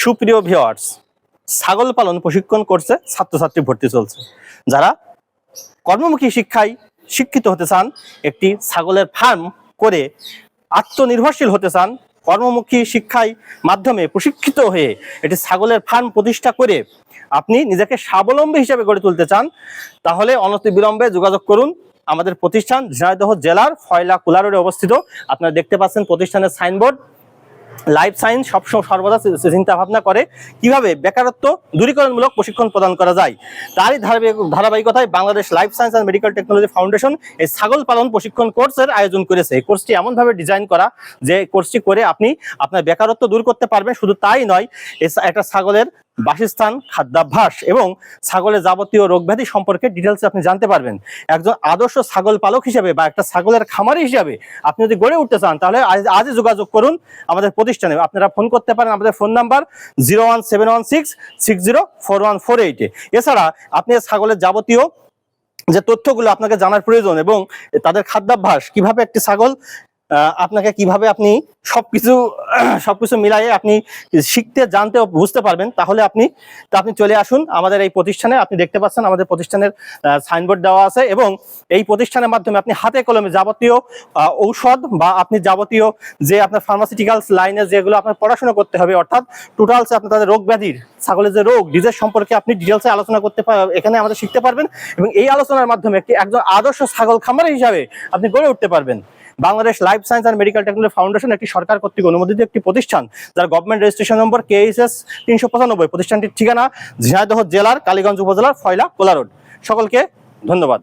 সুপ্রিয় ভিওয়ার্স ছাগল পালন প্রশিক্ষণ করছে, ছাত্রছাত্রী ভর্তি চলছে। যারা কর্মমুখী শিক্ষায় শিক্ষিত হতে চান, একটি ছাগলের ফার্ম করে আত্মনির্ভরশীল হতে চান, কর্মমুখী শিক্ষায় মাধ্যমে প্রশিক্ষিত হয়ে একটি ছাগলের ফার্ম প্রতিষ্ঠা করে আপনি নিজেকে স্বাবলম্বী হিসেবে গড়ে তুলতে চান, তাহলে অনতি বিলম্বে যোগাযোগ করুন। আমাদের প্রতিষ্ঠান ঝিনাইদহ জেলার ফয়লা কুলা রোডে অবস্থিত। আপনারা দেখতে পাচ্ছেন প্রতিষ্ঠানের সাইনবোর্ড লাইফ সায়েন্স সবসময় সর্বদা চিন্তা ভাবনা করে কীভাবে বেকারত্ব দূরীকরণমূলক প্রশিক্ষণ প্রদান করা যায়। তারই ধারাবাহিক- ধারাবাহিকতায় Bangladesh life science and medical technology foundation এই ছাগল পালন প্রশিক্ষণ কোর্সের আয়োজন করেছে। এই কোর্সটি এমনভাবে ডিজাইন করা যে কোর্সটি করে আপনি আপনার বেকারত্ব দূর করতে পারবেন। শুধু তাই নয় একটা ছাগলের বাসস্থান, খাদ্যাভ্যাস এবং ছাগলের যাবতীয় রোগব্যাধি সম্পর্কে ডিটেলসে আপনি জানতে পারবেন। একজন আদর্শ ছাগল পালক হিসেবে বা একটা ছাগলের খামারি হিসাবে আপনি যদি গড়ে উঠতে চান, তাহলে আজ, আজই যোগাযোগ করুন আমাদের প্রতিষ্ঠানে। আপনারা ফোন করতে পারেন, আমাদের phone number zero one seven one six six zero four one four এইটে এছাড়া আপনি ছাগলের যাবতীয় যে তথ্যগুলো আপনাকে জানার প্রয়োজন এবং তাদের খাদ্যাভ্যাস, কীভাবে একটি ছাগল আপনাকে কীভাবে আপনি সবকিছু সবকিছু মিলাইয়ে আপনি শিখতে, জানতে বুঝতে পারবেন, তাহলে আপনি আপনি চলে আসুন আমাদের এই প্রতিষ্ঠানে। আপনি দেখতে পাচ্ছেন আমাদের প্রতিষ্ঠানের সাইনবোর্ড দেওয়া আছে এবং এই প্রতিষ্ঠানের মাধ্যমে আপনি হাতে কলমে যাবতীয় ঔষধ বা আপনি যাবতীয় যে আপনার ফার্মাসিউটিক্যালস লাইনে যেগুলো আপনার পড়াশোনা করতে হবে, অর্থাৎ টোটালস আপনার তাদের রোগ ব্যাধির, ছাগলের যে রোগ, ডিজের সম্পর্কে আপনি ডিটেলসে আলোচনা করতে এখানে আমাদের শিখতে পারবেন এবং এই আলোচনার মাধ্যমে একটি একজন আদর্শ ছাগল খামারি হিসাবে আপনি গড়ে উঠতে পারবেন। Bangladesh life science and medical technology foundation একটি সরকার কর্তৃক অনুমোদিত একটি প্রতিষ্ঠান। যার গভর্নমেন্ট রেজিস্ট্রেশন নম্বর কেএসএস তিনশো পঁচানব্বই। প্রতিষ্ঠানটির ঠিকানা ঝিনাইদহ জেলার কালীগঞ্জ উপজেলার ফয়লা কোলা রোড। সকলকে ধন্যবাদ।